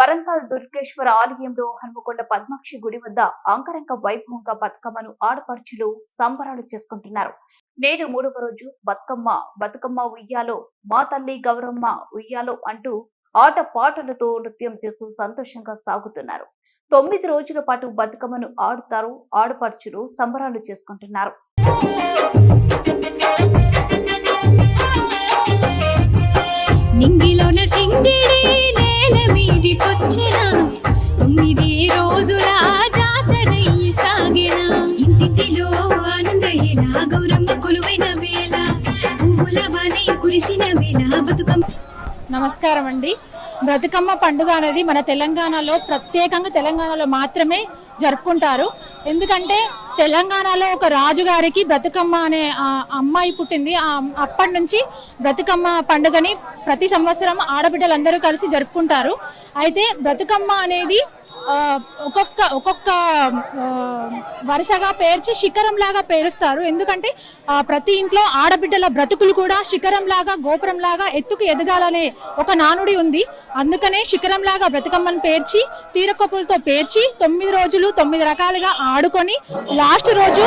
వరంగల్ దుర్గేశ్వర ఆలయంలో హనుమకొండ పద్మాక్షి గుడి వద్ద అంగరంగ వైభవంగా బతుకమ్మను ఆడపడుచులు సంబరాలు చేసుకుంటున్నారు. నేడు మూడవ రోజు బతుకమ్మ బతుకమ్మ ఉయ్యాలో మా తల్లి గౌరమ్మ ఉయ్యాలో అంటూ ఆట పాటలతో నృత్యం చేస్తూ సంతోషంగా సాగుతున్నారు. తొమ్మిది రోజుల పాటు బతుకమ్మను ఆడుతారు ఆడపడుచులు సంబరాలు చేసుకుంటున్నారు. నింగిలోన సింగిడి నమస్కారం అండి బ్రతుకమ్మ పండుగ అనేది మన తెలంగాణలో ప్రత్యేకంగా తెలంగాణలో మాత్రమే జరుపుకుంటారు. ఎందుకంటే తెలంగాణలో ఒక రాజుగారికి బ్రతుకమ్మ అనే అమ్మాయి పుట్టింది. ఆ అప్పటి నుంచి బ్రతుకమ్మ పండుగని ప్రతి సంవత్సరం ఆడబిడ్డలందరూ కలిసి జరుపుకుంటారు. అయితే బ్రతుకమ్మ అనేది ఒక్కొక్క ఒక్కొక్క వరుసగా పేర్చి శిఖరం లాగా పేరుస్తారు. ఎందుకంటే ప్రతి ఇంట్లో ఆడబిడ్డల బ్రతుకులు కూడా శిఖరం లాగా గోపురం లాగా ఎత్తుకు ఎదగాలనే ఒక నానుడి ఉంది. అందుకనే శిఖరం లాగా బ్రతుకమ్మను పేర్చి తీరకొప్పులతో పేర్చి తొమ్మిది రోజులు తొమ్మిది రకాలుగా ఆడుకొని లాస్ట్ రోజు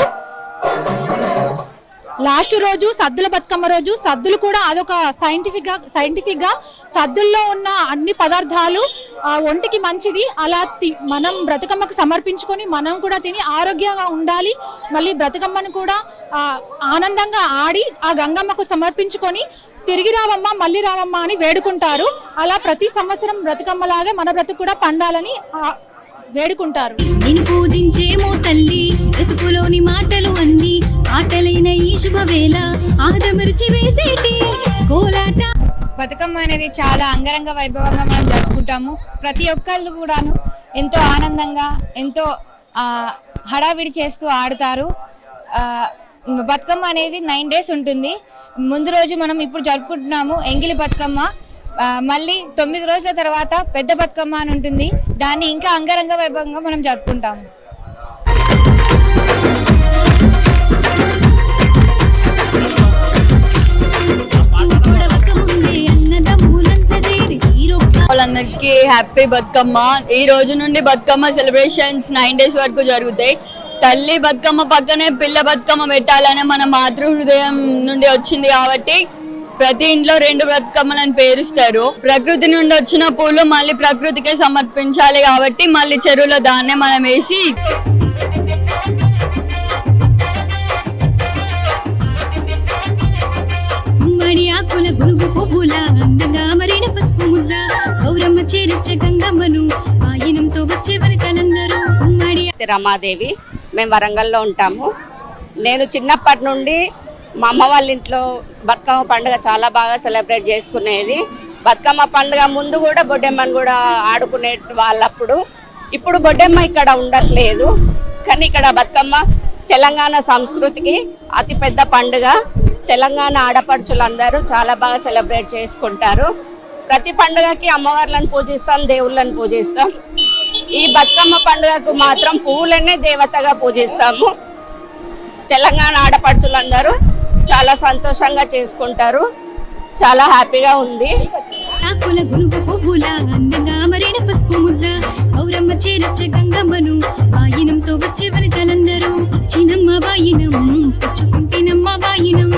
లాస్ట్ రోజు సద్దుల బతుకమ్మ రోజు సద్దులు కూడా అదొక సైంటిఫిక్గా సైంటిఫిక్గా సద్దుల్లో ఉన్న అన్ని పదార్థాలు ఆ, ఒంటికి మంచిది. అలా తి- మనం బ్రతుకమ్మకు సమర్పించుకొని మనం కూడా తిని ఆరోగ్యంగా ఉండాలి. మళ్ళీ బ్రతుకమ్మను కూడా ఆ, ఆనందంగా ఆడి ఆ గంగమ్మకు సమర్పించుకొని తిరిగి రావమ్మ మళ్ళీ రావమ్మ అని వేడుకుంటారు. అలా ప్రతి సంవత్సరం బ్రతుకమ్మలాగే మన బ్రతుకు కూడా పండాలని వేడుకుంటారు. నేను పూజించేమో తల్లి బ్రతుకులోని మాటలు అన్ని ఆటలైన ఈ శుభవేళ ఆదమరిచి వేసేటి కోలాట. బతుకమ్మ అనేది చాలా అంగరంగ వైభవంగా మనం జరుపుకుంటాము. ప్రతి ఒక్కళ్ళు కూడాను ఎంతో ఆనందంగా ఎంతో హడావిడి చేస్తూ ఆడుతారు. బతుకమ్మ అనేది నైన్ డేస్ ఉంటుంది. ముందు రోజు మనం ఇప్పుడు జరుపుకుంటున్నాము ఎంగిలి బతుకమ్మ. మళ్ళీ తొమ్మిది రోజుల తర్వాత పెద్ద బతుకమ్మ అని ఉంటుంది. దాన్ని ఇంకా అంగరంగ వైభవంగా మనం జరుపుకుంటాము. వాళ్ళందరికీ హ్యాపీ బతుకమ్మ. ఈ రోజు నుండి బతుకమ్మ సెలబ్రేషన్స్ నైన్ డేస్ వరకు జరుగుతాయి. తల్లి బతుకమ్మ పక్కనే పిల్ల బతుకమ్మ పెట్టాలనే మన మాతృ హృదయం నుండి వచ్చింది కాబట్టి ప్రతి ఇంట్లో రెండు బతుకమ్మలను పేరుస్తారు. ప్రకృతి నుండి వచ్చిన పూలు మళ్ళీ ప్రకృతికే సమర్పించాలి కాబట్టి మళ్ళీ చెరువులో దాన్నే మనం వేసి చేరిచ్చ గంగమ్మను ఆయనంతో వచ్చే వరకలందరూ గుమ్మడి రమాదేవి మేము వరంగల్లో ఉంటాము. నేను చిన్నప్పటి నుండి మా అమ్మ వాళ్ళ ఇంట్లో బతుకమ్మ పండుగ చాలా బాగా సెలబ్రేట్ చేసుకునేది. బతుకమ్మ పండుగ ముందు కూడా బొడ్డెమ్మని కూడా ఆడుకునే వాళ్ళప్పుడు. ఇప్పుడు బొడ్డెమ్మ ఇక్కడ ఉండట్లేదు. కానీ ఇక్కడ బతుకమ్మ తెలంగాణ సంస్కృతికి అతిపెద్ద పండుగ. తెలంగాణ ఆడపడుచులందరూ చాలా బాగా సెలబ్రేట్ చేసుకుంటారు. ప్రతి పండుగకి అమ్మవార్లను పూజిస్తాం దేవుళ్ళని పూజిస్తాం. ఈ బతుకమ్మ పండుగకు మాత్రం పువ్వులనే దేవతగా పూజిస్తాము. తెలంగాణ ఆడపడుచులందరూ చాలా సంతోషంగా చేసుకుంటారు. చాలా హ్యాపీగా ఉంది. ఆకుల గురుగు పువ్వుల అందంగా మరిన పసుపు ముద్ద గౌరమ్మ చేరచ్చ గంగమ్మను వాయినంతో వచ్చే వరకలందరూ ఇచ్చినమ్మ వాయినం పుచ్చుకుంటేనమ్మ వాయినం.